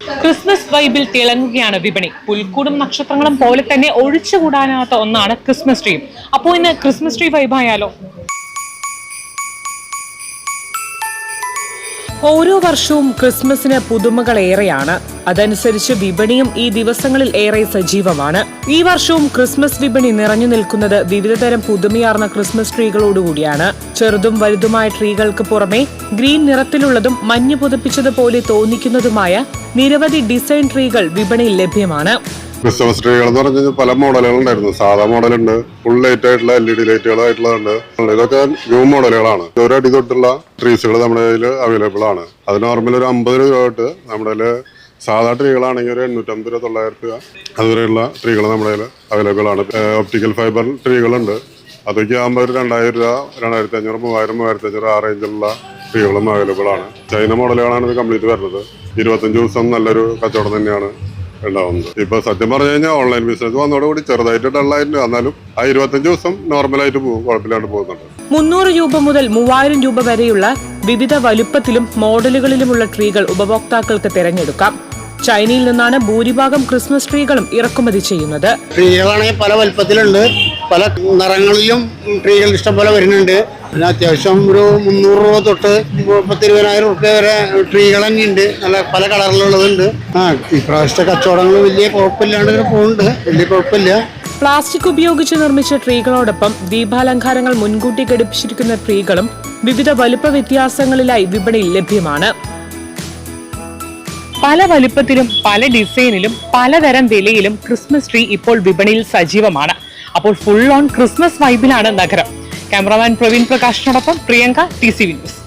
Christmas വൈബിൽ തിളങ്ങുകയാണ് വിപണി. പുൽക്കൂടും നക്ഷത്രങ്ങളും പോലെ തന്നെ ഒഴിച്ചുകൂടാനാത്ത ഒന്നാണ് ക്രിസ്മസ് ട്രീ. അപ്പോൾ ഇന്ന് ക്രിസ്മസ് ട്രീ വൈബായാലോ ഓരോ വർഷവും ക്രിസ്മസിന് പുതുമകൾ ഏറെയാണ്. അതനുസരിച്ച് വിപണിയും ഈ ദിവസങ്ങളിൽ ഏറെ സജീവമാണ്. ഈ വർഷവും ക്രിസ്മസ് വിപണി നിറഞ്ഞു നിൽക്കുന്നത് വിവിധതരം പുതുമയാർന്ന ക്രിസ്മസ് ട്രീകളോടുകൂടിയാണ് ചെറുതും വലുതുമായ ട്രീകൾക്ക് പുറമെ ഗ്രീൻ നിറത്തിലുള്ളതും മഞ്ഞ് പുതപ്പിച്ചതുപോലെ തോന്നിക്കുന്നതുമായ നിരവധി ഡിസൈൻ ട്രീകൾ വിപണിയിൽ ലഭ്യമാണ്. ക്രിസ്മസ് ട്രീകൾ എന്ന് പറഞ്ഞാൽ പല മോഡലുകളുണ്ടായിരുന്നു. സാധാ മോഡലുണ്ട് ഫുൾ ലൈറ്റ് ആയിട്ടുള്ള എൽ ഇ ഡി ലൈറ്റുകളായിട്ടുള്ളതുണ്ട് ഇതൊക്കെ ന്യൂ മോഡലുകളാണ്. ഒരു അടി തൊട്ടുള്ള ട്രീസുകൾ നമ്മുടെ കയ്യിൽ അവൈലബിൾ ആണ്. അത് നോർമൽ ഒരു അമ്പത് രൂപ തൊട്ട് നമ്മുടെ കയ്യിൽ സാധാ ട്രീകളാണെങ്കിൽ ഒരു എണ്ണൂറ്റമ്പത് രൂപ തൊള്ളായിരം രൂപ അതുവരെയുള്ള ട്രീകൾ നമ്മുടെ കയ്യിൽ അവൈലബിൾ ആണ്. ഒപ്റ്റിക്കൽ ഫൈബർ ട്രീകളുണ്ട് അതൊക്കെ ആകുമ്പോൾ ഒരു രണ്ടായിരം രൂപ രണ്ടായിരത്തി അഞ്ഞൂറ് മൂവായിരം മൂവായിരത്തി അഞ്ഞൂറ് ആ റേഞ്ചിലുള്ള ട്രീകളും അവൈലബിൾ ആണ്. ചൈന മോഡലുകളാണ് ഇത് കംപ്ലീറ്റ് വരുന്നത്. ഇരുപത്തഞ്ച് ദിവസം നല്ലൊരു കച്ചവടം തന്നെയാണ് ഉണ്ടാവുന്നത്. ഇപ്പൊ സത്യം പറഞ്ഞു കഴിഞ്ഞാൽ ഓൺലൈൻ ബിസിനസ് വന്നതോടുകൂടി ചെറുതായിട്ട് ഡള്ളായിട്ട് എന്നാലും ആ ഇരുപത്തഞ്ച് ദിവസം നോർമലായിട്ട് പോകും. കുഴപ്പമില്ലാണ്ട് പോകുന്നുണ്ട്. മുന്നൂറ് രൂപ മുതൽ മൂവായിരം രൂപ വരെയുള്ള വിവിധ വലുപ്പത്തിലും മോഡലുകളിലുമുള്ള ട്രീകൾ ഉപഭോക്താക്കൾക്ക് തിരഞ്ഞെടുക്കാം. ചൈനയിൽ നിന്നാണ് ഭൂരിഭാഗം ക്രിസ്മസ് ട്രീകളും ഇറക്കുമതി ചെയ്യുന്നത്. ട്രീകളാണെങ്കിൽ പല വലുപ്പത്തിലുണ്ട്. പല നിറങ്ങളിലും ട്രീകൾ ഇഷ്ടംപോലെ വരുന്നുണ്ട്. പിന്നെ അത്യാവശ്യം ഒരു മുന്നൂറ് രൂപ തൊട്ട് പത്തിരുപതിനായിരം റുപ്യ വരെ ട്രീകൾ തന്നെ ഉണ്ട് നല്ല പല കളറിലുള്ളതുണ്ട്. ആ ഇപ്രാവശ്യത്തെ കച്ചവടങ്ങൾ വലിയ കുഴപ്പമില്ലാണ്ട് ഇങ്ങനെ പോകുന്നുണ്ട് വലിയ കുഴപ്പമില്ല. പ്ലാസ്റ്റിക് ഉപയോഗിച്ച് നിർമ്മിച്ച ട്രീകളോടൊപ്പം ദീപാലങ്കാരങ്ങൾ മുൻകൂട്ടി ഘടിപ്പിച്ചിരിക്കുന്ന ട്രീകളും വിവിധ വലുപ്പ വ്യത്യാസങ്ങളിലായി വിപണിയിൽ ലഭ്യമാണ്. പല വലുപ്പത്തിലും പല ഡിസൈനിലും പലതരം വിലയിലും ക്രിസ്മസ് ട്രീ ഇപ്പോൾ വിപണിയിൽ സജീവമാണ്. അപ്പോൾ ഫുൾ ഓൺ ക്രിസ്മസ് വൈബിലാണ് നഗരം cameraman Praveen പ്രകാശിനോടൊപ്പം Priyanka T C V news